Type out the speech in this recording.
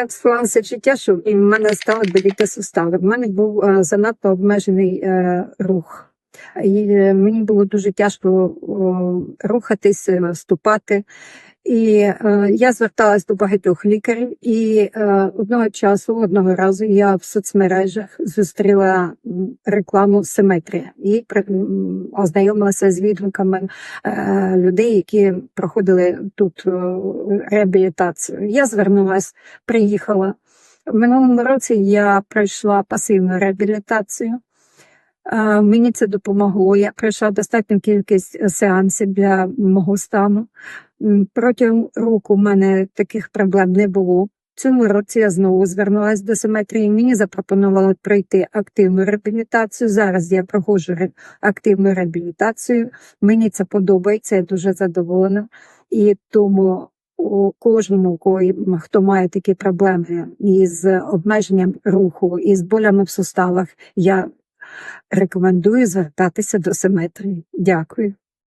Так склалося життя, що в мене стали боліти сустави. В мене був е, занадто обмежений е, рух. І е, мені було дуже тяжко е, рухатись, ступати. І е, я зверталась до багатьох лікарів, і е, одного часу, одного разу, я в соцмережах зустріла рекламу Симетрія і ознайомилася з відгуками е, людей, які проходили тут е, реабілітацію. Я звернулася, приїхала. В минулому році я пройшла пасивну реабілітацію. Е, Мені це допомогло. Я пройшла достатню кількість е, сеансів для мого стану. Протягом року в мене таких проблем не було. Цьому році я знову звернулася до симетрії. Мені запропонували пройти активну реабілітацію. Зараз я проходжу активну реабілітацію. Мені це подобається, я дуже задоволена. І тому у кожному, хто має такі проблеми із обмеженням руху, із болями в суставах, я рекомендую звертатися до симетрії. Дякую.